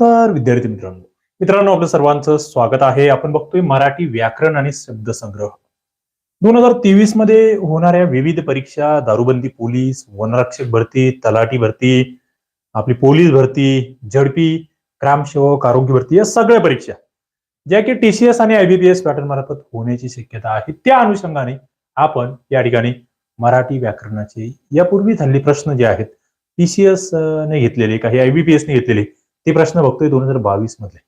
तर विद्यार्थी मित्रांनो. मित्रांनो आपलं सर्वांचं स्वागत आहे. आपण बघतोय मराठी व्याकरण आणि शब्दसंग्रह. दोन हजार तेवीसमध्ये होणाऱ्या विविध परीक्षा दारूबंदी पोलीस वनरक्षक भरती तलाठी भरती आपली पोलीस भरती झडपी ग्रामसेवक आरोग्य भरती या सगळ्या परीक्षा ज्या की टीसीएस आणि आयबीपीएस पॅटर्न मार्फत होण्याची शक्यता आहे. त्या अनुषंगाने आपण या ठिकाणी मराठी व्याकरणाचे यापूर्वी झालेले प्रश्न जे आहेत टीसीएस ने घेतलेले काही आयबीपीएस ने घेतलेले ते प्रश्न बघतोय दोन हजार बावीस मधले.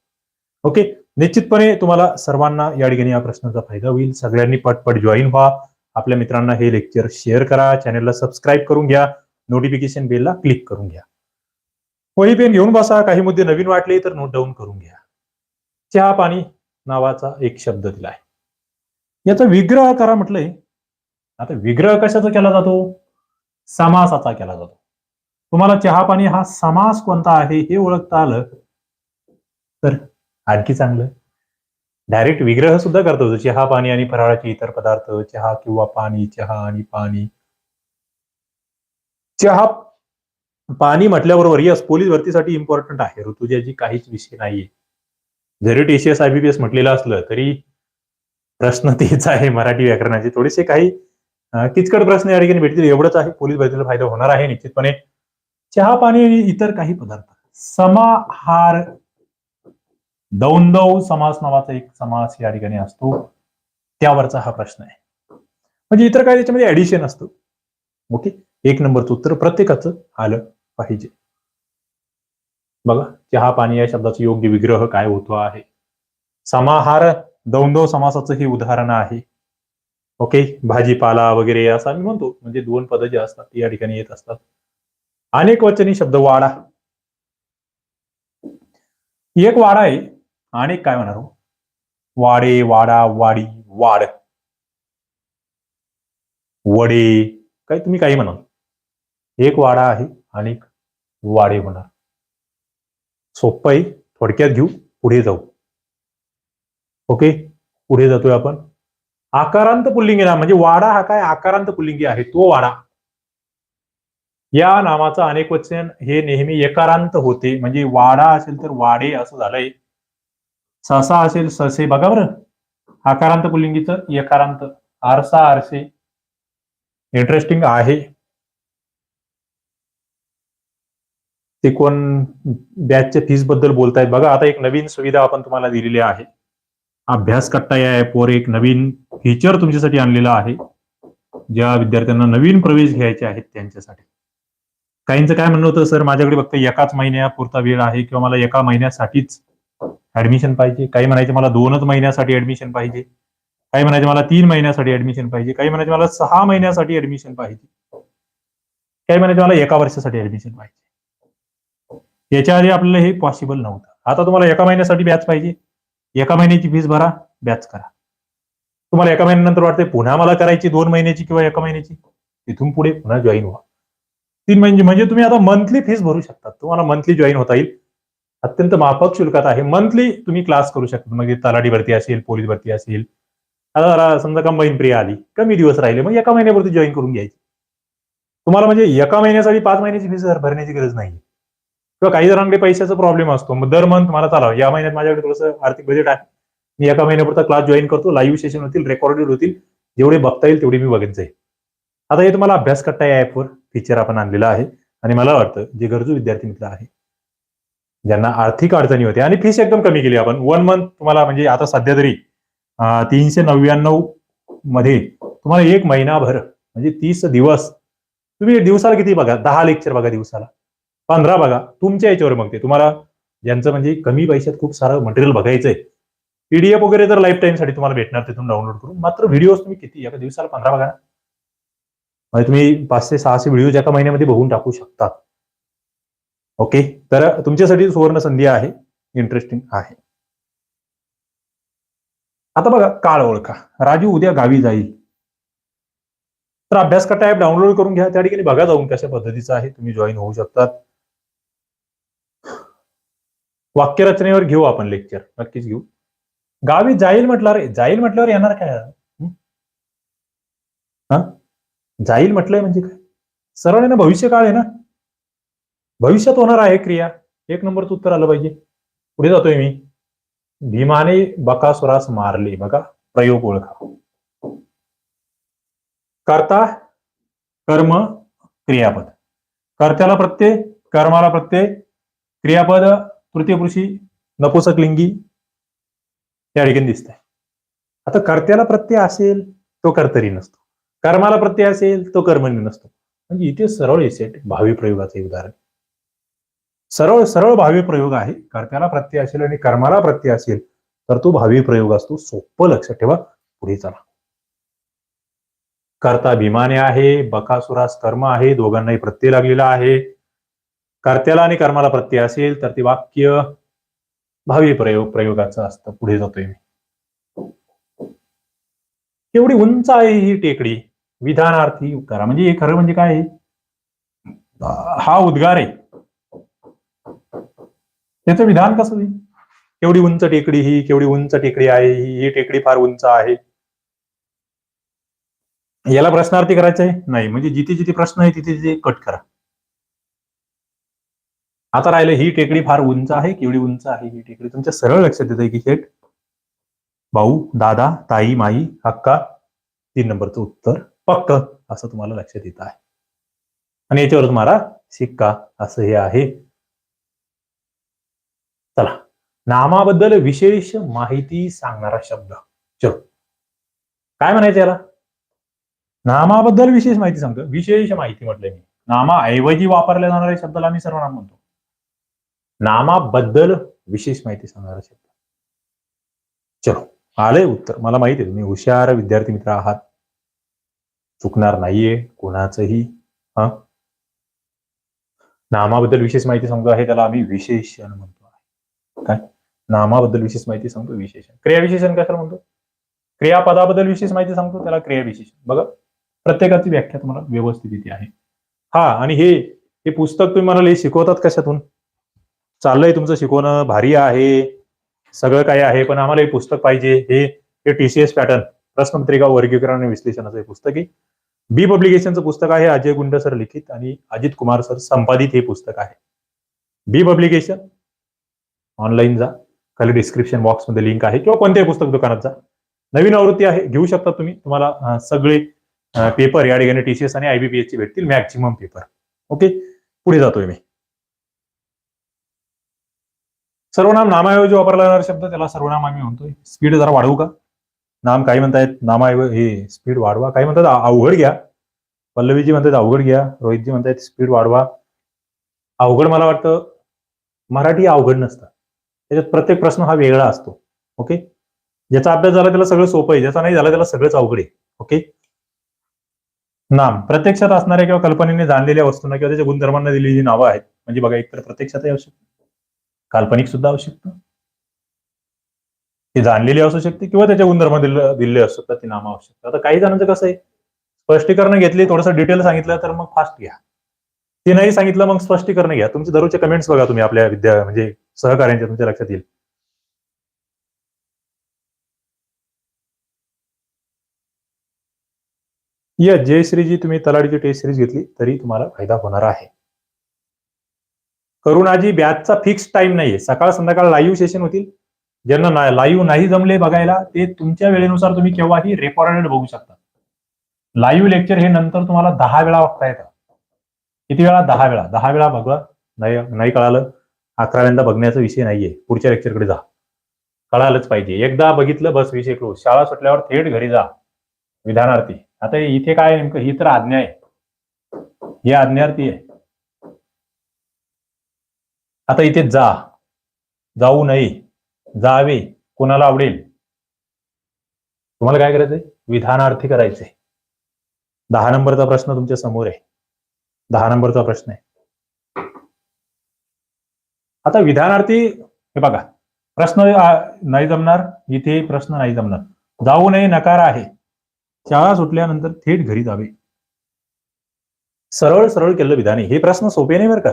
ओके निश्चितपणे तुम्हाला सर्वांना या ठिकाणी या प्रश्नाचा फायदा होईल. सगळ्यांनी पटपट जॉईन व्हा. आपल्या मित्रांना हे लेक्चर शेअर करा. चॅनलला सबस्क्राईब करून घ्या. नोटिफिकेशन बेलला क्लिक करून घ्या. वही पेन घेऊन बसा. काही मुद्दे नवीन वाटले तर नोट डाऊन करून घ्या. चहा पाणी नावाचा एक शब्द दिला आहे याचा विग्रह करा म्हटलंय. आता विग्रह कशाचा केला जातो? समासाचा केला जातो. तुम्हाला चहा पाणी हा समास कोणता आहे हे ओळखता आलं? तर आणखी चांगलं. डायरेक्ट विग्रह सुद्धा करतो चहा पाणी आणि फराळाचे इतर पदार्थ चहा किंवा पाणी चहा आणि पाणी. चहा पाणी म्हटल्याबरोबर यस पोलीस भरतीसाठी इम्पॉर्टंट आहे. ऋतुजाची काहीच विषय नाहीये. जरी टीसीएस आयबीपीएस म्हटलेलं असलं तरी प्रश्न तेच आहे मराठी व्याकरणाचे. थोडेसे काही किचकट प्रश्न या ठिकाणी भेटतील. एवढंच आहे. पोलीस भरतीला फायदा होणार आहे निश्चितपणे. चहा पाणी आणि इतर काही पदार्थ. समाहार. दौंदव समास नावाचा एक समास या ठिकाणी असतो. त्यावरचा हा प्रश्न आहे. म्हणजे इतर काही त्याच्यामध्ये ऍडिशन असतो. ओके एक नंबरचं उत्तर प्रत्येकाचं आलं पाहिजे. बघा चहा पाणी या शब्दाचा योग्य विग्रह काय होतो आहे? समाहार दौंदव समासाचं हे उदाहरण आहे. ओके भाजीपाला वगैरे असं आम्ही म्हणतो. म्हणजे दोन पद जे असतात ती या ठिकाणी येत असतात. अनेक वचनी शब्द वाडा. एक वाडा आहे अनेक काय म्हणणार वाडे वाडा वाडी वाड. वडे काय तुम्ही काही म्हणा एक वाडा आहे अनेक वाडे होणार सोपं आहे थोडक्यात घेऊ पुढे जाऊ. ओके? पुढे जातोय आपण. आकारांत पुल्लिंगी म्हणजे वाडा हा काय? आकारांत पुल्लिंगी आहे तो वाडा. या नामाचं अनेक वचन हे नेहमी एकारांत होते. म्हणजे वाडा असेल तर वाडे असं झालंय. ससा असेल ससे. बघा बरं. आकारांत पुलिंगीच यकारांत. आरसा आरसे. इंटरेस्टिंग आहे. ते कोण बॅचच्या फीसबद्दल बोलतायत. बघा आता एक नवीन सुविधा आपण तुम्हाला दिलेली आहे. अभ्यास कट्टा या ऍपवर एक नवीन फीचर तुमच्यासाठी आणलेला आहे. ज्या विद्यार्थ्यांना नवीन प्रवेश घ्यायचे आहेत त्यांच्यासाठी. काहींचं काय म्हणणं होतं सर माझ्याकडे फक्त एकाच महिन्यापुरता वेळ आहे किंवा मला एका महिन्यासाठीच ऍडमिशन पाहिजे. काही म्हणायचे मला दोनच महिन्यासाठी ऍडमिशन पाहिजे. काही म्हणायचे मला तीन महिन्यासाठी ऍडमिशन पाहिजे. काही म्हणायचे मला सहा महिन्यासाठी ऍडमिशन पाहिजे. काही म्हणायचे मला एका वर्षासाठी ऍडमिशन पाहिजे. याच्या आधी आपल्याला हे पॉसिबल नव्हतं. आता तुम्हाला एका महिन्यासाठी बॅच पाहिजे. एका महिन्याची फीस भरा बॅच करा. तुम्हाला एका महिन्यानंतर वाटते पुन्हा मला करायची दोन महिन्याची किंवा एका महिन्याची. तिथून पुढे पुन्हा जॉईन व्हा. तीन महिने म्हणजे तुम्ही आता मंथली फीस भरू शकता तुम्हाला मंथली जॉईन होता येईल. अत्यंत माफक शुल्कात आहे. मंथली तुम्ही क्लास करू शकता. म्हणजे मग तलाठी भरती असेल पोलीस भरती असेल. आता जरा समजा कंबाईन प्रिया आली. कमी दिवस राहिले. मग एका महिन्यावरती जॉईन करून घ्यायची. तुम्हाला म्हणजे एका महिन्यासाठी पाच महिन्याची फीस भरण्याची गरज नाही किंवा काही जणांकडे पैशाचा प्रॉब्लेम असतो. मग दर मंथ मला चालावं. या महिन्यात माझ्याकडे थोडंसं आर्थिक बजेट आहे. मी एका महिन्यापुरता क्लास जॉईन करतो. लाईव्ह सेशन होतील रेकॉर्डेड होतील. जेवढे बघता येईल तेवढे मी बघत जाईल आता हे तुम्हाला अभ्यास करता या ऍपवर फीचर आपण आणलेलं आहे. आणि मला वाटतं जे गरजू विद्यार्थी मित्र आहे ज्यांना आर्थिक अडचणी होते आणि फीस एकदम कमी केली आपण. वन मंथ तुम्हाला म्हणजे आता सध्या तरी तीनशे नव्याण्णवमध्ये तुम्हाला एक महिनाभर म्हणजे तीस दिवस तुम्ही दिवसाला किती बघा? दहा लेक्चर बघा दिवसाला. पंधरा बघा. तुमच्या याच्यावर मग ते. तुम्हाला ज्यांचं म्हणजे कमी पैशात खूप सारं मटेरियल बघायचंय पीडीएफ वगैरे तर लाईफ टाईमसाठी तुम्हाला भेटणार तिथून डाउनलोड करून. मात्र व्हिडिओज तुम्ही किती? एका दिवसाला पंधरा बघा ना. म्हणजे तुम्ही पाचशे सहाशे व्हिडिओ एका महिन्यामध्ये बघून टाकू शकता. ओके तर तुमच्यासाठी सुवर्ण संधी आहे. इंटरेस्टिंग आहे. आता बघा काळ ओळखा. राजू उद्या गावी जाईल. तर अभ्यास करता ऍप डाउनलोड करून घ्या. त्या ठिकाणी बघा जाऊन कशा पद्धतीचं आहे. तुम्ही जॉईन होऊ शकतात. वाक्यरचनेवर घेऊ आपण लेक्चर नक्कीच घेऊ. गावी जाईल म्हटल्यावर जाईल म्हटल्यावर येणार काय? हा? जाईल म्हटलंय म्हणजे काय? सरळ आहे ना भविष्य काळ आहे ना? भविष्यात होणार आहे क्रिया. एक नंबरचं उत्तर आलं पाहिजे. पुढे जातोय मी. भीमाने बकासुरास मारले. बघा प्रयोग ओळखा. कर्ता कर्म क्रियापद. कर्त्याला प्रत्यय कर्माला प्रत्यय. क्रियापद तृतीय पुरुषी नपुसक लिंगी. या ठिकाणी दिसत आहे आता कर्त्याला प्रत्यय असेल तो कर्तरी नसतो. कर्माला प्रत्यय असेल तो कर्मणी नसतो. म्हणजे इथे सरळ एसेट भावी प्रयोगाचं उदाहरण. सरळ सरळ भावी प्रयोग आहे. कर्त्याला प्रत्यय असेल आणि कर्माला प्रत्यय असेल तर तो भावी प्रयोग असतो. सोपं लक्षात ठेवा. पुढे चला. कर्ता भीमाने आहे बकासुरास कर्म आहे दोघांनाही प्रत्यय लागलेला आहे. कर्त्याला आणि कर्माला प्रत्यय असेल तर ते वाक्य भावी प्रयोग प्रयोगाचं असतं. पुढे जातोय मी. एवढी उंच आहे ही टेकडी. विधानार्थी उद्गारा म्हणजे हे खरं म्हणजे काय? हा उद्गार आहे. त्याचं विधान कसं होईल? केवढी उंच टेकडी ही केवढी उंच टेकडी आहे ही ही टेकडी फार उंच आहे. याला प्रश्नार्थी करायचं आहे? नाही. म्हणजे जिथे जिथे प्रश्न आहे तिथे तिथे कट करा. आता राहिलं ही टेकडी फार उंच आहे केवढी उंच आहे ही टेकडी? तुमच्या सरळ लक्षात येत आहे की शेठ? भाऊ दादा ताई माई हक्का तीन नंबरचं उत्तर. पक्क असं तुम्हाला लक्षात येत आहे. आणि याच्यावर तुम्हाला शिक्का असं हे आहे. चला नामाबद्दल विशेष माहिती सांगणारा शब्द. चलो. काय म्हणायचं याला? नामाबद्दल विशेष माहिती सांगतो विशेष माहिती म्हटलंय मी. नामाऐवजी वापरल्या जाणाऱ्या शब्दाला मी सर्वनाम म्हणतो. नामाबद्दल विशेष माहिती सांगणारा शब्द. चलो. आलंय उत्तर. मला माहिती आहे तुम्ही हुशार विद्यार्थी मित्र आहात. चुकणार नाहीये कोणाचंही हा? नामाबद्दल विशेष माहिती सांगतो आहे त्याला आम्ही विशेषण म्हणतो आहे. काय? नामाबद्दल विशेष माहिती सांगतो विशेषण. क्रियाविशेषण कशाला म्हणतो? क्रियापदाबद्दल विशेष माहिती सांगतो त्याला क्रियाविशेषण बघा प्रत्येकाची व्याख्या तुम्हाला व्यवस्थित इथे आहे. हा आणि हे हे पुस्तक तुम्ही मला हे शिकवतात कशातून? चाललंय तुमचं शिकवणं भारी आहे सगळं काही आहे पण आम्हाला हे पुस्तक पाहिजे. हे हे टीसीएस पॅटर्न प्रश्नपत्रिका वर्गीकरण आणि विश्लेषणाचं हे पुस्तक आहे. बी पब्लिकेशनचं पुस्तक आहे अजय गुंड सर लिखित आणि अजित कुमार सर संपादित हे पुस्तक आहे. बी पब्लिकेशन ऑनलाईन जा. खाली डिस्क्रिप्शन बॉक्समध्ये लिंक आहे. किंवा कोणत्याही पुस्तक दुकानात जा. नवीन आवृत्ती आहे. घेऊ शकता तुम्ही. तुम्हाला सगळे पेपर या ठिकाणी टीसीएस आणि आयबीपीएस चे भेटतील. मॅक्झिमम पेपर ओके पुढे जातोय मी. सर्वनाम नामाऐवजी वापरला जाणारा शब्द त्याला सर्वनाम आम्ही म्हणतोय. स्पीड जरा वाढवू का? नाम काही म्हणतायत नामा हे स्पीड वाढवा. काही म्हणतात अवघड घ्या. पल्लवीजी म्हणतात अवघड घ्या. रोहितजी म्हणतात स्पीड वाढवा. अवघड मला वाटतं मराठी अवघड नसतं. त्याच्यात प्रत्येक प्रश्न हा वेगळा असतो. ओके ज्याचा अभ्यास झाला त्याला सगळं सोपं आहे. ज्याचा नाही झाला त्याला सगळंच अवघड आहे. ओके नाम. प्रत्यक्षात असणाऱ्या किंवा कल्पनेने जाणलेल्या वस्तूंना किंवा त्याच्या गुणधर्मांना दिलेली जी नावं आहेत. म्हणजे बघा एकतर प्रत्यक्षातही आवश्यक काल्पनिक सुद्धा आवश्यक. ती जाणलेली असू शकते किंवा त्याच्या गुणधर्म दिले दिलेले असू शकतात ती नामं आवश्यक आता काही जणांचं कसं आहे स्पष्टीकरण घेतली थोडंसं डिटेल सांगितलं तर मग फास्ट घ्या. ते नाही सांगितलं मग स्पष्टीकरण घ्या. तुमचे दररोजचे कमेंट्स बघा तुम्ही आपल्या विद्या म्हणजे सहकार्यांच्या तुमच्या लक्षात येईल. या जयश्रीजी तुम्ही तलाडीची टेस्ट सिरीज घेतली तरी तुम्हाला फायदा होणार आहे. करुणाजी बॅचचा फिक्स टाइम नाहीये. सकाळ संध्याकाळ लाईव्ह सेशन होतील. ज्यांना लाईव्ह नाही जमले बघायला ते तुमच्या वेळेनुसार तुम्ही केव्हाही रेकॉर्डेड बघू शकता. लाईव्ह लेक्चर हे नंतर तुम्हाला दहा वेळा बघता येतं. किती वेळा? दहा वेळा. दहा वेळा बघा. नाही नाही कळालं. अकराव्यांदा बघण्याचा विषय नाहीये. पुढच्या लेक्चरकडे जा. कळालंच पाहिजे. एकदा बघितलं बस विषय क्लोज शाळा सुटल्यावर थेट घरी जा. विधानार्थी. आता इथे काय नेमकं? ही तर आज्ञा आहे. ही आज्ञार्थी आहे. आता इथे जा. जाऊ नये जावे कोणाला आवडेल? तुम्हाला काय करायचंय? विधानार्थी करायचंय. दहा नंबरचा प्रश्न तुमच्यासमोर आहे. दहा नंबरचा प्रश्न आहे. आता विधानार्थी हे बघा. प्रश्न नाही जमणार इथे प्रश्न नाही जमणार. जाऊ नये नकार आहे. शाळा सुटल्यानंतर थेट घरी जावे. सरळ सरळ केलं विधान. आहे. हे प्रश्न सोपे नाही बरं का?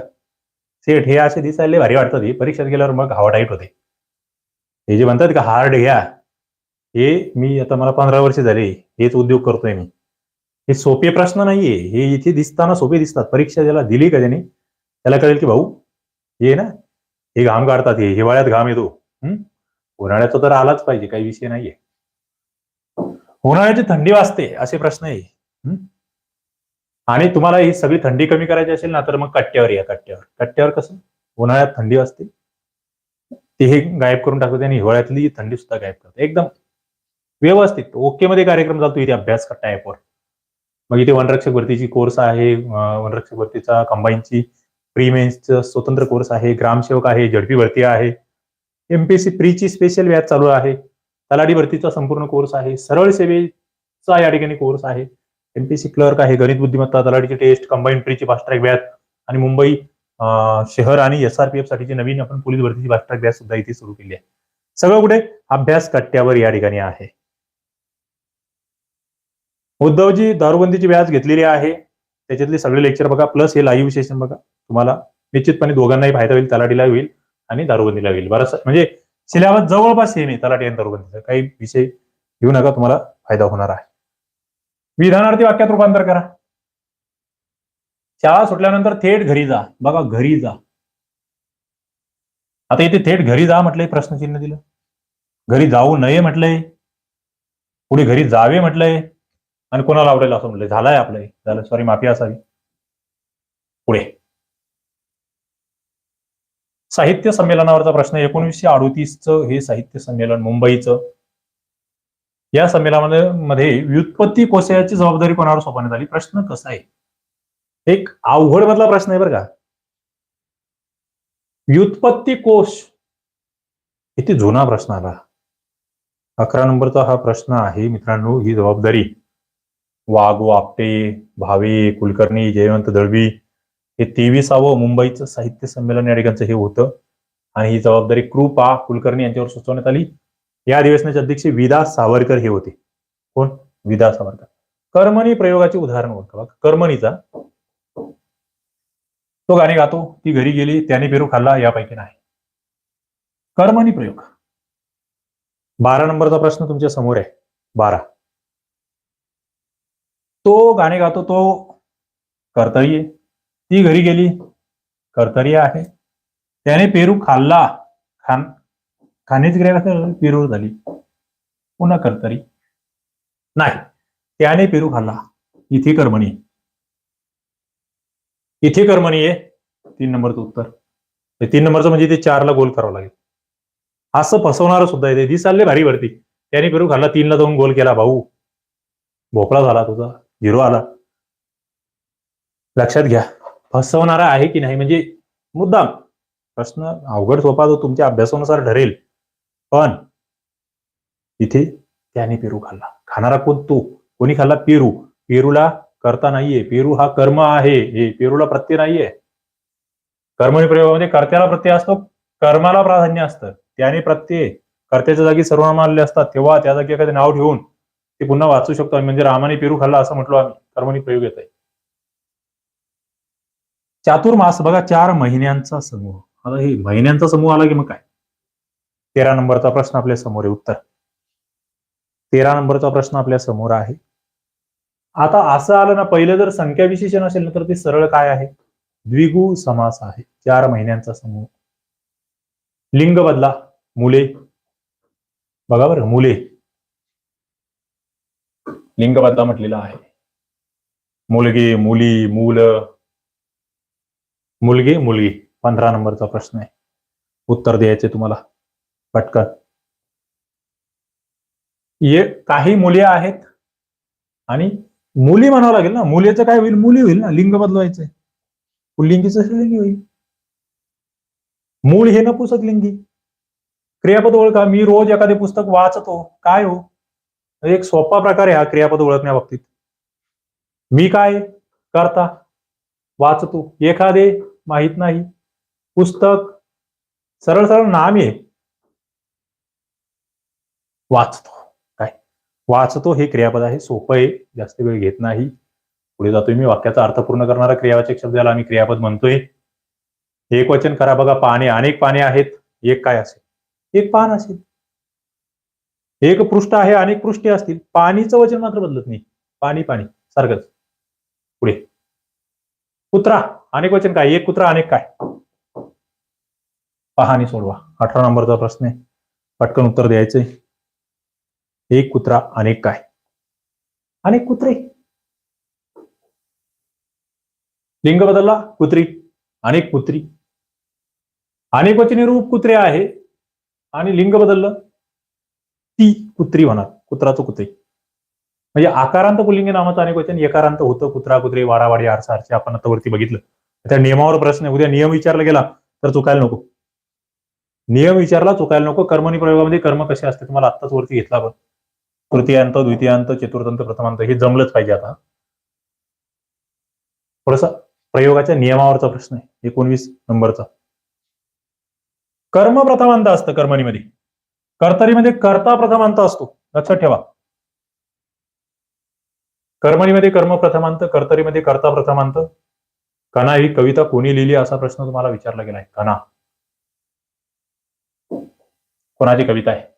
थेट हे असे दिसायला भारी वाटतात हे परीक्षेत गेल्यावर मग हवा टाईट होते. हे जे म्हणतात का हार्ड घ्या हे मी आता मला पंधरा वर्ष झाले हेच उद्योग करतोय मी. हे सोपे प्रश्न नाहीये. हे इथे दिसताना सोपे दिसतात. परीक्षा ज्याला दिली का त्याने त्याला कळेल की भाऊ हे ना हे घाम काढतात हे. हिवाळ्यात घाम येतो. हं? उन्हाळ्याचा तर आलाच पाहिजे काही विषय नाहीये. उन्हाळ्याची थंडी वाजते असे प्रश्न आहे. आणि तुम्हाला ही सगळी थंडी कमी करायची असेल ना तर मग कट्ट्यावर या कट्ट्यावर. कट्ट्यावर कसं? उन्हाळ्यात थंडी वाजते. ते हे गायब करून टाकतो आणि हिवाळ्यातली थंडी सुद्धा गायब करते एकदम व्यवस्थित. ओके मध्ये कार्यक्रम चालतो इथे अभ्यास कट्टा ऍपवर मग इथे वनरक्षक भरतीची कोर्स आहे वनरक्षक भरतीचा कंबाईनची प्रीमेन्सचं स्वतंत्र कोर्स आहे ग्रामसेवक आहे झडपी भरती आहे एमपीएससी प्रीची स्पेशल व्याज चालू आहे तलाठी भरतीचा संपूर्ण कोर्स आहे सरळ सेवेचा या ठिकाणी कोर्स आहे. एमपीएससी क्लर्क आहे गणित बुद्धिमत्ता तलाठीची टेस्ट कंबाईन प्रीची फास्ट ट्रॅक व्याज आणि मुंबई शहर आणि एसआरपीएफ साठीची नवीन आपण पोलीस भरतीची फास्ट ट्रॅक बॅच सुद्धा इथे सुरू केली आहे. सगळं कुठे? अभ्यास कट्ट्यावर या ठिकाणी आहे. उद्धवजी दारूबंदीची व्याज घेतलेली आहे. त्याच्यातले सगळे लेक्चर बघा प्लस हे लाईव्ह सेशन बघा. तुम्हाला निश्चितपणे दोघांनाही फायदा होईल तलाठीला होईल आणि दारूबंदीला होईल. बरं म्हणजे सिलेबस जवळपास सेम आहे तलाठी आणि दारूबंदीचा. काही विषय घेऊ नका तुम्हाला फायदा होणार आहे. विधानार्थी वाक्यात रूपांतर करा. शाळा सुटल्यानंतर थेट घरी जा. बघा घरी जा. आता इथे थेट घरी जा म्हटलंय प्रश्नचिन्ह दिलं. घरी जाऊ नये म्हटलंय. पुढे घरी जावे म्हटलंय. आणि कोणाला आवडेल असं म्हटलंय. झालंय आपलं झालं. सॉरी माफी असावी. पुढे. साहित्य संमेलनावरचा प्रश्न एकोणीसशे अडोतीसचं हे साहित्य संमेलन मुंबईचं. या संमेलनामध्ये मध्ये व्युत्पत्ती कोसयाची जबाबदारी कोणावर सोपवण्यात आली? प्रश्न कसा आहे? एक अवघड मधला प्रश्न आहे बरं का. व्युत्पत्ती कोश किती जुना प्रश्न आला. अकरा नंबरचा हा प्रश्न आहे मित्रांनो ही जबाबदारी. वाघ वापटे भावे कुलकर्णी जयवंत दळवी हे तेविसावं मुंबईचं साहित्य संमेलन या ठिकाणचं हे होतं. आणि ही जबाबदारी कृपा कुलकर्णी यांच्यावर सुचवण्यात आली. या अधिवेशनाचे अध्यक्ष विदा सावरकर हे होते. कोण? विदा सावरकर. कर्मणी प्रयोगाचे उदाहरण ओळखा बघा. कर्मणीचा तो गाणे गातो ती घरी गेली त्याने पेरू खाल्ला यापैकी नाही. कर्मणी प्रयोग. बारा नंबरचा प्रश्न तुमच्यासमोर आहे. बारा. तो गाणे गातो तो कर्तरी आहे. ती घरी गेली कर्तरी आहे. त्याने पेरू खाल्ला. खान खाणेच क्रिया पेरू झाली. पुन्हा कर्तरी. नाही. त्याने पेरू खाल्ला. इथे कर्मणी. इथे कर्मणी आहे तीन नंबरचं उत्तर. तीन नंबरचं म्हणजे ते चारला गोल करावं लागेल. असं फसवणार सुद्धा येते ती. चालले भारी वरती. त्याने पेरू खाल्ला तीनला जाऊन गोल केला भाऊ. भोपळा झाला तुझा. झिरो आला. लक्षात घ्या. फसवणारा आहे की नाही? म्हणजे मुद्दाम. प्रश्न अवघड सोपा जो तुमच्या अभ्यासानुसार ठरेल. पण इथे त्याने पेरू खाल्ला. खाणारा कोण? तो. कोणी खाल्ला? पेरू. पेरूला करता नाहीये. पेरू हा कर्म आहे. हे पेरूला प्रत्यय नाहीये. कर्मणी प्रयोगामध्ये कर्त्याला प्रत्यय असतो कर्माला प्राधान्य असतं. त्याने प्रत्यय कर्त्याच्या जागी सर्वनाम आलेले असतात. तेव्हा त्या जागी एखादे नाव ठेवून ते पुन्हा वाचू शकतो आम्ही. म्हणजे रामाने पेरू खाल्ला असं म्हटलो आम्ही. कर्मणी प्रयोग येत आहे चातुर्मास बघा चार महिन्यांचा समूह. आता हे महिन्यांचा समूह आला की मग काय? तेरा नंबरचा प्रश्न आपल्यासमोर आहे. उत्तर. तेरा नंबरचा प्रश्न आपल्यासमोर आहे. आता असं आलं ना पहिलं जर संख्या विशेषण असेल ना तर ते सरळ काय आहे? द्विगु समास आहे. चार महिन्यांचा समूह. लिंग बदला. मुले. बघा बरं मुले. लिंग बदला म्हटलेला आहे. मुलगे मुली मूल. मुलगे मुलगी. पंधरा नंबरचा प्रश्न आहे. उत्तर द्यायचे तुम्हाला. पटकन. ये काही मुले आहेत आणि मुली म्हणावं लागेल ना मुलीचं काय होईल? मुली होईल ना लिंग बदलवायचंय. पुल्लिंगीच लिंगी होईल? मूळ हे नपुसक लिंगी. क्रियापद ओळखा. मी रोज एखादे पुस्तक वाचतो. काय हो? एक सोपा प्रकार आहे हा क्रियापद ओळखण्या बाबतीत. मी काय करता? वाचतो. एखादे माहीत नाही. पुस्तक सरळ सरळ नाम आहे. वाचतो. वाचतो हे क्रियापद आहे. सोपं आहे. जास्त वेळ घेत नाही. पुढे जातोय मी. वाक्याचा अर्थ पूर्ण करणारा क्रियावाचक शब्द ज्याला आम्ही क्रियापद म्हणतोय. एक वचन करा बघा. पाने अनेक पाने आहेत. एक काय असेल? एक पान असेल. एक पृष्ठ आहे. अनेक पृष्ठे असतील. पाणीचं वचन मात्र बदलत नाही. पाणी पाणी. सारखंच. पुढे. कुत्रा. अनेक वचन काय? एक कुत्रा अनेक काय? पहा आणि सोडवा. अठरा नंबरचा प्रश्न आहे. पटकन उत्तर द्यायचंय. एक कुत्रा अनेक काय अनेक कुत्रे. लिंग बदलला कुत्री. अनेक कुत्री. अनेक वचनी रूप कुत्रे आहे. आणि लिंग बदललं ती कुत्री होणार कुत्राचं कुत्रे. म्हणजे आकारांत पुल्लिंग नामाचं अनेक वचन एकारांत होतं कुत्रा कुत्रे वाडावाडी आरसा आरसे आपण आता वरती बघितलं. त्या नियमावर प्रश्न आहे उद्या नियम विचारला गेला तर चुकायला नको. नियम विचारला चुकायला नको. कर्मणी प्रयोगामध्ये कर्म कसे असते तुम्हाला आत्ताच वरती घेतला पण तृतीयांत द्वितीयांत चतुर्थांत प्रथमांत हे जमलंच पाहिजे आता. थोडस प्रयोगाच्या नियमावरचा प्रश्न आहे एकोणवीस नंबरचा. कर्म प्रथमांत असतं कर्मणीमध्ये. कर्तरीमध्ये कर्ता प्रथमांत असतो. लक्षात ठेवा. कर्मणीमध्ये कर्म प्रथमांत कर्तरीमध्ये कर्ता प्रथमांत. कणा ही कविता कोणी लिहिली असा प्रश्न तुम्हाला विचारला गेलाय कणा. कोणाची कविता आहे?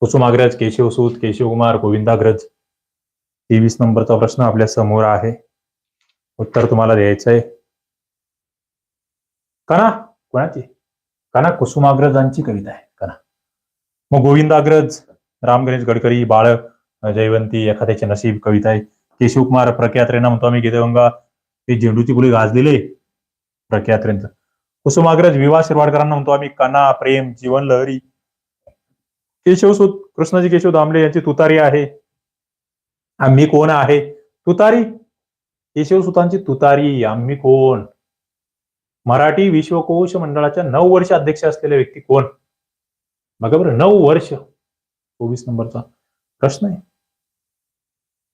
कुसुमाग्रज केशवसूत केशवकुमार गोविंदाग्रज. तेवीस नंबरचा प्रश्न आपल्यासमोर आहे. उत्तर तुम्हाला द्यायचंय. कना कोणाची? कना कुसुमाग्रजांची कविता आहे. कना. मग गोविंदाग्रज राम गणेश गडकरी बाळ जयवंती एखाद्याचे नशीब कविता आहे. केशवकुमार प्रख्यात्रेना म्हणतो आम्ही गीतगंगा ते झेंडूची फुले गाजलेले. प्रख्यात्रेंचं. कुसुमाग्रज विवाह शिरवाडकरांना म्हणतो आम्ही कणा प्रेम जीवन लहरी. केशवसूत कृष्णाजी केशव दामले यांची तुतारी आहे. आम्ही कोण आहे? तुतारी? केशवसुतांची तुतारी आम्ही कोण? मराठी विश्वकोश मंडळाच्या नऊ वर्ष अध्यक्ष असलेले व्यक्ती कोण? बघा बरं नऊ वर्ष. चोवीस नंबरचा प्रश्न आहे.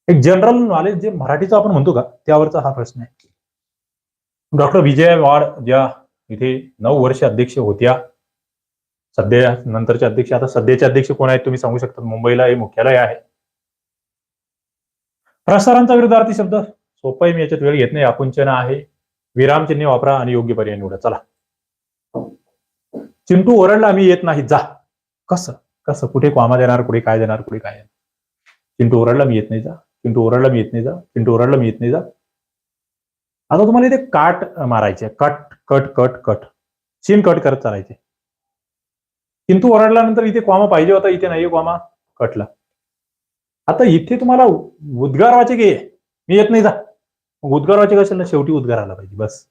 एक जनरल नॉलेज जे मराठीचं आपण म्हणतो का त्यावरचा हा प्रश्न आहे. डॉक्टर विजय वाड ज्या इथे नऊ वर्ष अध्यक्ष होत्या सध्या नंतरचे अध्यक्ष आता सध्याचे अध्यक्ष कोण आहेत तुम्ही सांगू शकता? मुंबईला हे मुख्यालय आहे. प्रसारांचा विरुद्धार्थी शब्द. सोपा आहे मी याच्यात वेळ घेत नाही. आकुंचन आहे. विरामचिन्ह वापरा आणि योग्य पर्याय निवडा. चला. चिंटू ओरडला मी येत नाही. जा. कसं? कसं? कुठे कामा देणार? कुठे काय देणार? कुठे काय चिंटू ओरडला मी येत नाही. जा. चिंटू ओरडला मी येत नाही. जा. चिंटू ओरडला मी येत नाही. जा. आता तुम्हाला इथे काट मारायचे. Cut cut cut cut. Scene cut करत चालायचे. किंतु ओरडल्यानंतर इथे क्वामा पाहिजे होता इथे नाही क्वामा कटला. आता इथे तुम्हाला उद्गार वाचक ये मी येत नाही जा. मग उद्गार वाचे ना शेवटी उद्गार आला पाहिजे बस.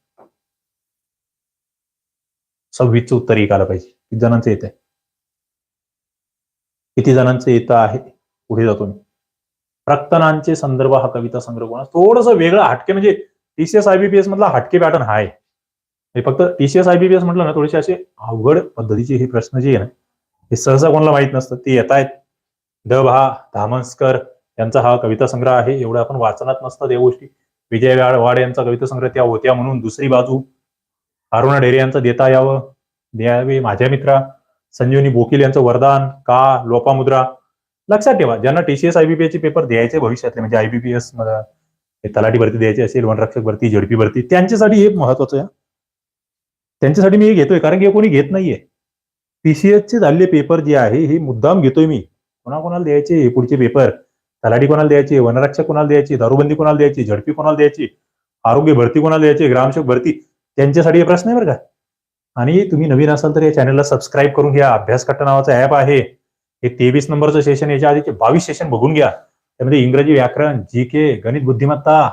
सव्वीसचं उत्तर एक आलं पाहिजे. किती जणांचं येत आहे किती जणांचं येत आहे? पुढे जातो मी. रक्तनांचे संदर्भ हा कविता संग्रह कोणा थोडस वेगळं हटके म्हणजे टीसीएस आयबीपीएस मधला हटके पॅटर्न हा आहे हे फक्त टीसीएस आयबीपीएस म्हटलं ना थोडेसे असे अवघड पद्धतीचे हे प्रश्न जे आहे ना हे सहसा कोणाला माहीत नसतं. ते येत आहेत. डब हा धामस्कर यांचा हा कविता संग्रह आहे. एवढं आपण वाचनात नसतात या गोष्टी. विजय वाड वाड यांचा कविता संग्रह त्या होत्या म्हणून दुसरी बाजू अरुणा ढेरे यांचं देता यावं. द्यावे माझ्या मित्रा संजीवनी बोकील यांचं वरदान का लोपामुद्रा. लक्षात ठेवा ज्यांना टीसीएस आयबीपीएस चे पेपर द्यायचे भविष्यातले म्हणजे आयबीपीएस तलाठी भरती द्यायची असेल वनरक्षक भरती झडपी भरती त्यांच्यासाठी हे महत्वाचं आहे. त्यांच्यासाठी मी हे घेतोय कारण की हे कोणी घेत नाहीये. पीसीएसचे झालेले पेपर जे आहे हे मुद्दाम घेतोय मी. कोणाकोणाला द्यायचे हे पुढचे पेपर तलाठी कोणाला द्यायचे? वनरक्षक कोणाला द्यायची? दारूबंदी कोणाला द्यायची? झडपी कोणाला द्यायची? आरोग्य भरती कोणाला द्यायची? ग्रामसेवक भरती? त्यांच्यासाठी हे प्रश्न आहे बरं का. आणि तुम्ही नवीन असाल तर या चॅनलला सबस्क्राईब करून घ्या. अभ्यास कट्टा नावाचा ऍप आहे. हे तेवीस नंबरचं सेशन याच्या आधीचे बावीस सेशन बघून घ्या. त्यामध्ये इंग्रजी व्याकरण जी के गणित बुद्धिमत्ता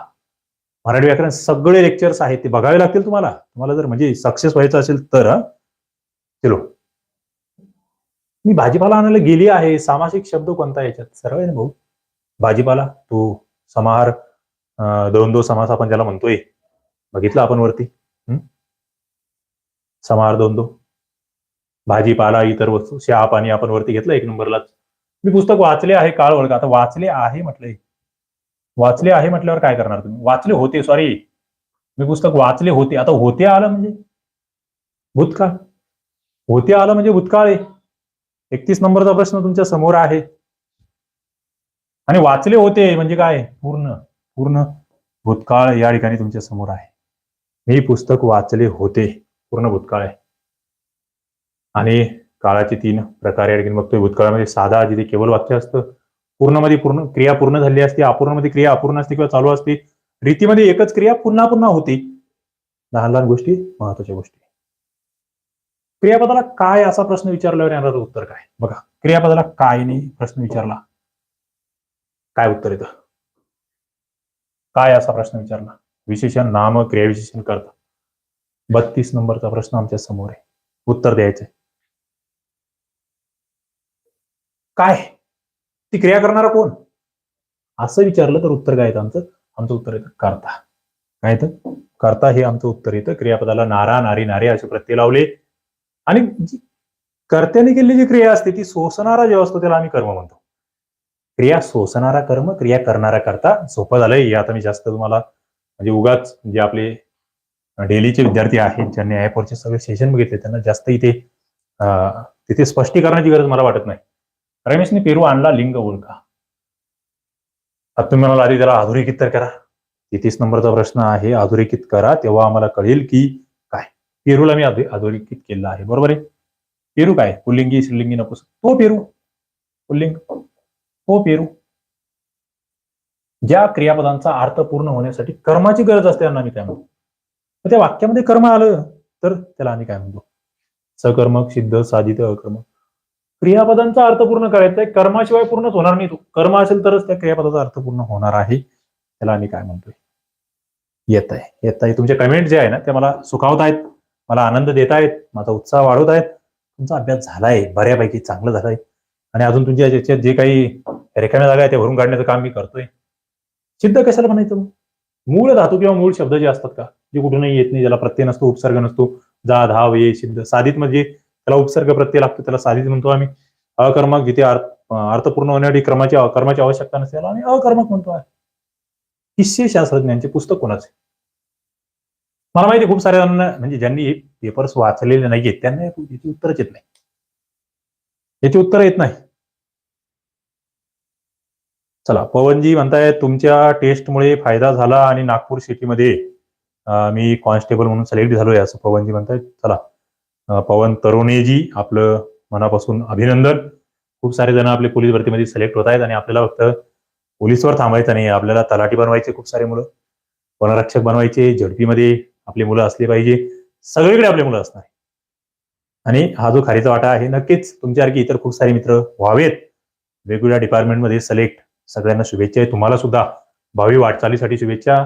मराठी व्याकरण सगळे लेक्चर्स आहेत ते बघावे लागतील तुम्हाला. तुम्हाला जर म्हणजे सक्सेस व्हायचं असेल तर चलो. मी भाजीपाला आणायला गेली आहे. सामासिक शब्द कोणता याच्यात? सर्व आहे ना भाऊ? भाजीपाला तू समाहार दोन दो समास आपण ज्याला म्हणतोय. बघितलं आपण वरती? समाहार दोन दो भाजीपाला इतर वस्तू शहा पाणी आपण वरती घेतलं एक नंबरलाच. मी पुस्तक वाचले आहे काळ वर्ग. आता वाचले आहे म्हटलंय. वाचले आहे म्हटल्यावर काय करणार तुम्ही? वाचले होते सॉरी मी पुस्तक वाचले होते. आता होते आलं म्हणजे? भूतकाळ. होते आलं म्हणजे भूतकाळ आहे. एकतीस नंबरचा प्रश्न तुमच्यासमोर आहे. आणि वाचले होते म्हणजे काय? पूर्ण पूर्ण भूतकाळ या ठिकाणी तुमच्यासमोर आहे. मी पुस्तक वाचले होते. पूर्ण भूतकाळ आहे. आणि काळाचे तीन प्रकार या ठिकाणी बघतोय. भूतकाळामध्ये साधा जिथे केवळ वाक्य असतं पूर्णमध्ये पूर्ण क्रिया पूर्ण झाली असते अपूर्णमध्ये क्रिया अपूर्ण असते किंवा चालू असते रीतीमध्ये एकच क्रिया पुन्हा पुन्हा होती. लहान लहान गोष्टी महत्त्वाच्या गोष्टी. क्रियापदाला काय असा प्रश्न विचारल्यावर येणार उत्तर काय? बघा क्रियापदाला काय नाही प्रश्न विचारला. काय उत्तर येतं? काय असा प्रश्न विचारला? विशेषण नाम क्रियाविशेषण करता. बत्तीस नंबरचा प्रश्न आमच्यासमोर आहे. उत्तर द्यायचंय. काय? ती क्रिया करणारा कोण? असं विचारलं तर उत्तर काय येतं आमचं? आमचं उत्तर येतं करता. काय येतं? करता हे आमचं उत्तर येतं. क्रियापदाला नारा नारी नारे असे प्रत्यय लावले. आणि कर्त्याने केलेली जी क्रिया असते ती सोसणारा जेव्हा असतो त्याला आम्ही कर्म म्हणतो. क्रिया सोसणारा कर्म क्रिया करणारा करता सोपं झालंय. हे आता मी जास्त तुम्हाला म्हणजे उगाच जे आपले डेलीचे विद्यार्थी आहेत ज्यांनी ऍपवरचे सगळे सेशन बघितले त्यांना जास्त इथे तिथे स्पष्टीकरणाची गरज मला वाटत नाही. रमेशने पेरू आणला लिंग ओळखा. आता तुम्ही म्हणाला आधी त्याला अधोरेखित तर करा. तेहतीस नंबरचा प्रश्न आहे अधोरेखित करा तेव्हा आम्हाला कळेल की काय. पेरूला मी अधो- अधोरेखित आहे बरोबर आहे? पेरू काय? पुल्लिंगी श्रीलिंगी नपुस तो पेरू. पुल्लिंग तो पेरू. ज्या क्रियापदांचा अर्थ पूर्ण होण्यासाठी कर्माची गरज असते त्यांना मी काय म्हणतो त्या वाक्यामध्ये कर्म आलं तर त्याला आम्ही काय म्हणतो सकर्मक सिद्ध साधित अकर्मक. क्रियापदांचा अर्थ पूर्ण करायचा आहे. कर्माशिवाय पूर्णच होणार नाही तो. कर्म असेल तरच त्या क्रियापदाचा अर्थ पूर्ण होणार आहे. त्याला आम्ही काय म्हणतोय? येत आहे येत आहे तुमचे कमेंट जे आहे ना ते मला सुखावत आहेत मला आनंद देत आहेत माझा उत्साह वाढवत आहेत तुमचा अभ्यास झालाय. बऱ्यापैकी चांगलं झालाय. आणि अजून तुमच्या याच्यात जे काही रेखाम्या जागा आहे त्या भरून काढण्याचं काम मी करतोय. सिद्ध कशाला म्हणायचं मग? मूळ धातू किंवा मूळ शब्द जे असतात का? जे कुठूनही येत नाही ज्याला प्रत्यय नसतो उपसर्ग नसतो. जा धाव ये सिद्ध. साधित म्हणजे त्याला उपसर्ग प्रत्यय लागतो त्याला साधित म्हणतो आम्ही. अकर्मक जिथे अर्थ अर्थपूर्ण होण्यासाठी क्रमाची कर्माची आवश्यकता नसते त्याला आम्ही अकर्मक म्हणतो आहे. किस्से शास्त्रज्ञांचे पुस्तक कोणाचे? मला माहिती खूप साऱ्या म्हणजे ज्यांनी पेपर्स वाचलेले नाहीयेत त्यांना याची उत्तरच येत नाही. याची उत्तर येत नाही. चला पवनजी म्हणताय तुमच्या टेस्टमुळे फायदा झाला आणि नागपूर सिटीमध्ये मी कॉन्स्टेबल म्हणून सिलेक्ट झालोय असं पवनजी म्हणतायत. चला. पवन तरुणेजी आपलं मनापासून अभिनंदन. खूप सारे जण आपले पोलीस भरतीमध्ये सिलेक्ट होत आहेत आणि आपल्याला फक्त पोलीसवर थांबायचं नाही आपल्याला तलाठी बनवायचे खूप सारे मुलं वनरक्षक बनवायचे झडपीमध्ये आपली मुलं असली पाहिजे सगळीकडे आपली मुलं असणार. आणि हा जो खारीचा वाटा आहे नक्कीच तुमच्यासारखी इतर खूप सारे मित्र व्हावेत. वेगवेगळ्या डिपार्टमेंटमध्ये सिलेक्ट सगळ्यांना शुभेच्छा आहे. तुम्हाला सुद्धा भावी वाटचालीसाठी शुभेच्छा.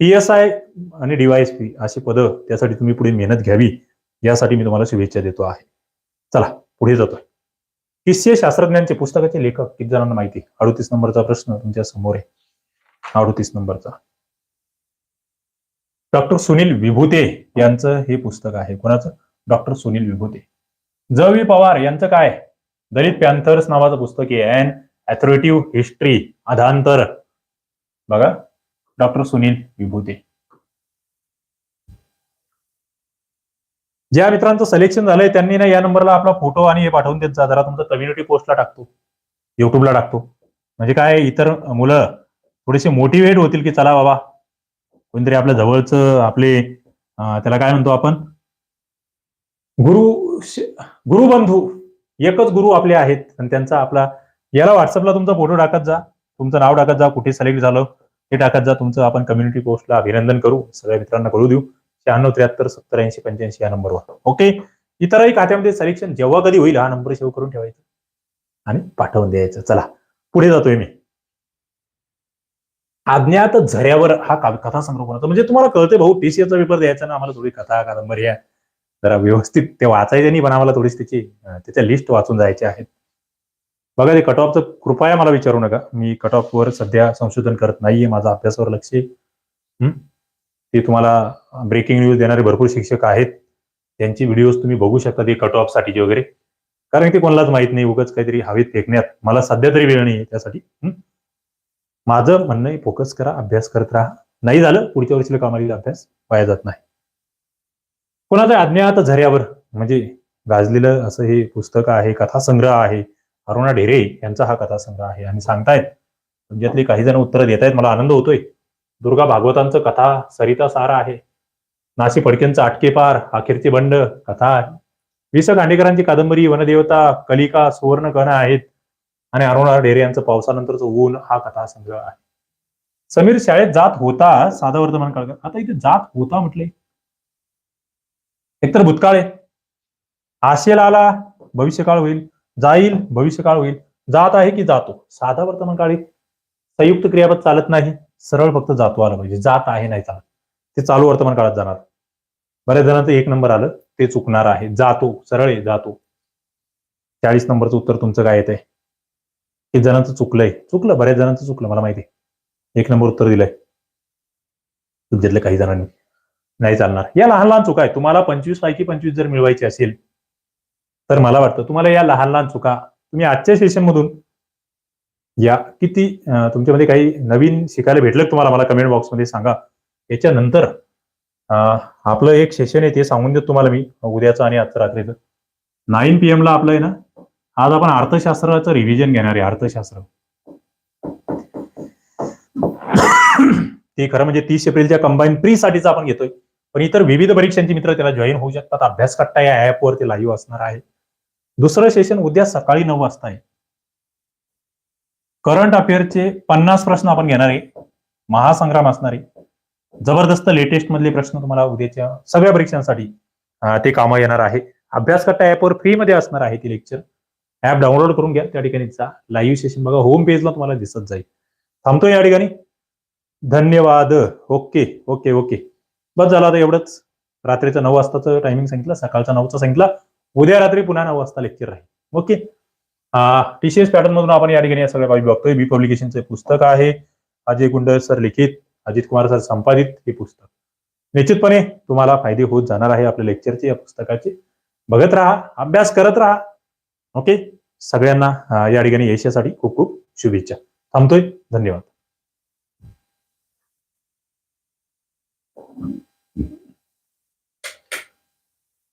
पी एस आय आणि डीवायएसपी अशी पदं त्यासाठी तुम्ही पुढे मेहनत घ्यावी. यासाठी मी तुम्हाला शुभेच्छा देतो आहे. चला पुढे जातोय. किस्से शास्त्रज्ञांचे पुस्तकाचे लेखक किती जणांना माहिती? अडतीस नंबरचा प्रश्न तुमच्यासमोर आहे. अडतीस नंबरचा. डॉक्टर सुनील विभूते यांचं हे पुस्तक आहे. कोणाचं? डॉक्टर सुनील विभूते. ज वी पवार यांचं काय? दलित पॅन्थर्स नावाचं पुस्तक आहे. अँड अथॉरिटिव्ह हिस्ट्री अधांतर. बघा डॉक्टर सुनील विभूते. ज्या मित्रांचं सिलेक्शन झालंय त्यांनी ना या नंबरला आपला फोटो आणि हे पाठवून देत जा. जरा तुमचा कम्युनिटी पोस्टला टाकतो. युट्यूबला टाकतो. म्हणजे काय इतर मुलं थोडेसे मोटिवेट होतील की चला बाबा कोणतरी आपल्या जवळचं आपले त्याला काय म्हणतो आपण? गुरु गुरुबंधू एकच गुरु आपले आहेत. आणि त्यांचा आपला याला व्हॉट्सअपला तुमचा फोटो टाकत जा. तुमचं नाव टाकत जा कुठे सिलेक्ट झालं हे टाकत जा. तुमचं आपण कम्युनिटी पोस्टला अभिनंदन करू. सगळ्या मित्रांना कळू देऊ. शहाण्णव त्र्याहत्तर सत्तर ऐंशी पंच्याऐंशी या नंबरवर ओके इतरही खात्यामध्ये सलेक्शन जेव्हा कधी होईल हा नंबर सेव्ह करून ठेवायचा. आणि पाठवून द्यायचं. चला पुढे जातोय मी. अज्ञात झऱ्यावर हा कथा संग्रह कोणाचा म्हणजे तुम्हाला कळते भाऊ टीसीचा पेपर द्यायचा ना आम्हाला थोडी कथा कादंबरी आहे. जरा व्यवस्थित ते वाचायचे नाही पण आम्हाला थोडीच त्याची त्याच्या लिस्ट वाचून जायचे आहेत. बघा ते कट ऑफचं कृपया मला विचारू नका. मी कट वर सध्या संशोधन करत नाहीये माझा अभ्यासावर लक्ष आहे. ते तुम्हाला ब्रेकिंग न्यूज देणारे भरपूर शिक्षक आहेत. त्यांची व्हिडिओज तुम्ही बघू शकता ते कट ऑफ वगैरे. कारण ते कोणालाच माहीत नाही उगाच काहीतरी हवेत फेकण्यात. मला सध्या तरी वेळ नाही आहे त्यासाठी माझं म्हणणं आहे फोकस करा अभ्यास करत राहा. नाही झालं पुढच्या वर्षीला कामाला अभ्यास वाया जात नाही. कोणाचं अज्ञात झऱ्यावर? म्हणजे गाजलेलं असं हे पुस्तक आहे कथासंग्रह आहे. अरुणा ढेरे यांचा हा कथासंग्रह आहे. आणि सांगतायत तुमच्यातले काही जण उत्तरं देत आहेत मला आनंद होतोय. दुर्गा भागवतांचं कथा सरिता सारा आहे. नासी फडकेंचं आटके पार अखेरचे बंड कथा आहे. वि स दांडेकरांची कादंबरी वनदेवता कलिका सुवर्ण कण आहेत. आणि अरुणा ढेरे यांचं पावसानंतरचं ऊन हा कथा संग्रह आहे. समीर शाळेत जात होता साधा वर्तमान काळ आता इथे जात होता म्हटले. एकतर भूतकाळ आहे. आशेल आला भविष्यकाळ होईल. जाईल भविष्यकाळ होईल. जात आहे की जातो? साधा वर्तमान काळी संयुक्त क्रियापद चालत नाही सरळ फक्त जातो आलं पाहिजे. जात आहे नाही चालत. ते चालू वर्तमान काळात जाणार. बऱ्याच जणांचं एक नंबर आलं ते चुकणार आहे. जातो सरळ आहे जातो. चाळीस नंबरचं उत्तर तुमचं काय येतंय? एक जणांचं चुकलंय. चुकलं बऱ्याच जणांचं चुकलं मला माहिती आहे. एक नंबर उत्तर दिलंय. तुमच्यातल्या काही जणांनी. नाही चालणार. या लहान लहान चुका आहे तुम्हाला पंचवीस पैकी पंचवीस जर मिळवायची असेल तर मला वाटतं तुम्हाला या लहान लहान चुका तुम्ही आजच्या सेशनमधून या किती तुमच्यामध्ये काही नवीन शिकायला भेटलं तुम्हाला? मला कमेंट बॉक्समध्ये सांगा. याच्यानंतर आपलं एक सेशन आहे ते सांगून देतो तुम्हाला मी उद्याचं आणि आजचं रात्रीचं. नाईन पी ला आपलं आहे ना? आज आपण अर्थशास्त्राचं रिव्हिजन घेणार आहे अर्थशास्त्र. ते खरं म्हणजे तीस एप्रिलच्या कंबाईन प्री साठीच आपण घेतोय. पण इतर विविध परीक्षांची मित्र त्याला जॉईन होऊ शकतात. अभ्यास कट्टा या ऍपवर ते लाईव्ह असणार आहे. दुसरं सेशन उद्या सकाळी नऊ वाजता आहे. करंट अफेअरचे पन्नास प्रश्न आपण घेणार आहे. महासंग्राम असणार आहे. जबरदस्त लेटेस्ट मधले प्रश्न तुम्हाला उद्याच्या सगळ्या परीक्षांसाठी ते कामं येणार आहे. अभ्यास करता ऍपवर फ्रीमध्ये असणार आहे ती लेक्चर ऍप डाउनलोड करून घ्या. त्या ठिकाणी जा. लाईव्ह सेशन बघा. होम पेजला तुम्हाला दिसत जाईल. थांबतो या ठिकाणी. धन्यवाद. ओके ओके ओके बस झालं आता एवढंच. रात्रीचं नऊ वाजताचं टायमिंग सांगितलं. सकाळचं नऊचं सांगितलं. उद्या रात्री पुन्हा नऊ वाजता लेक्चर राहील. ओके टीसीएस पॅटर्न मधून आपण या ठिकाणी या सगळ्या बाबी बघतोय. बी पब्लिकेशनचे पुस्तक आहे. अजय गुंड सर लिखित अजित कुमार सर संपादित हे पुस्तक. निश्चितपणे तुम्हाला फायदे होत जाणार आहे आपल्या लेक्चरचे या पुस्तकाचे. बघत राहा अभ्यास करत राहा. ओके सगळ्यांना या ठिकाणी यशासाठी खूप खूप शुभेच्छा. थांबतोय. धन्यवाद.